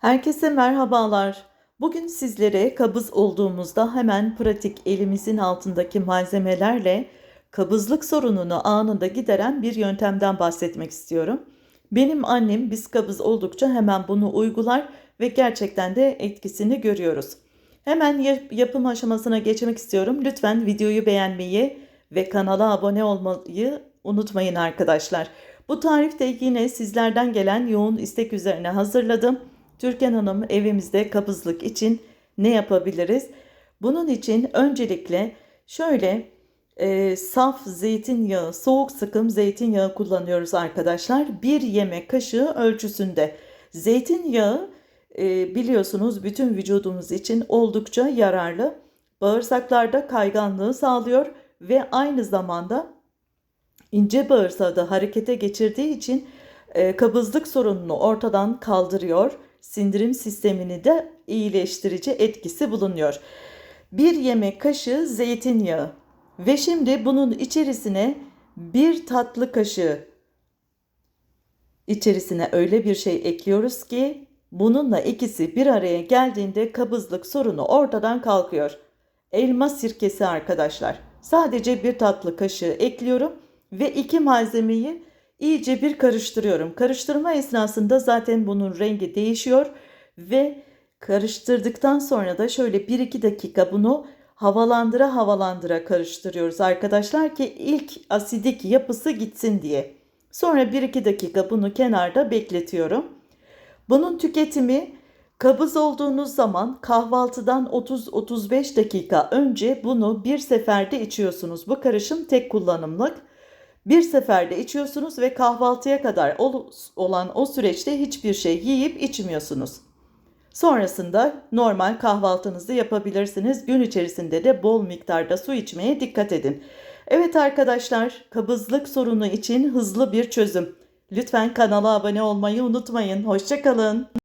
Herkese merhabalar. Bugün sizlere kabız olduğumuzda hemen pratik elimizin altındaki malzemelerle kabızlık sorununu anında gideren bir yöntemden bahsetmek istiyorum. Benim annem biz kabız oldukça hemen bunu uygular ve gerçekten de etkisini görüyoruz. Hemen yap- yapım aşamasına geçmek istiyorum. Lütfen videoyu beğenmeyi ve kanala abone olmayı unutmayın arkadaşlar. Bu tarif de yine sizlerden gelen yoğun istek üzerine hazırladım. Türkan Hanım evimizde kabızlık için ne yapabiliriz? Bunun için öncelikle şöyle e, saf zeytinyağı, soğuk sıkım zeytinyağı kullanıyoruz arkadaşlar. Bir yemek kaşığı ölçüsünde. Zeytinyağı e, biliyorsunuz bütün vücudumuz için oldukça yararlı. Bağırsaklarda kayganlığı sağlıyor ve aynı zamanda ince bağırsağı da harekete geçirdiği için e, kabızlık sorununu ortadan kaldırıyor. Sindirim sistemini de iyileştirici etkisi bulunuyor. Bir yemek kaşığı zeytinyağı ve şimdi bunun içerisine bir tatlı kaşığı içerisine öyle bir şey ekliyoruz ki bununla ikisi bir araya geldiğinde kabızlık sorunu ortadan kalkıyor. Elma sirkesi arkadaşlar. Sadece bir tatlı kaşığı ekliyorum ve iki malzemeyi iyice bir karıştırıyorum. Karıştırma esnasında zaten bunun rengi değişiyor ve karıştırdıktan sonra da şöyle 1-2 dakika bunu havalandıra havalandıra karıştırıyoruz arkadaşlar ki ilk asidik yapısı gitsin diye. Sonra 1-2 dakika bunu kenarda bekletiyorum. Bunun tüketimi kabız olduğunuz zaman kahvaltıdan 30-35 dakika önce bunu bir seferde içiyorsunuz. Bu karışım tek kullanımlık. Bir seferde içiyorsunuz ve kahvaltıya kadar ol- olan o süreçte hiçbir şey yiyip içmiyorsunuz. Sonrasında normal kahvaltınızı yapabilirsiniz. Gün içerisinde de bol miktarda su içmeye dikkat edin. Evet arkadaşlar, kabızlık sorunu için hızlı bir çözüm. Lütfen kanala abone olmayı unutmayın. Hoşçakalın.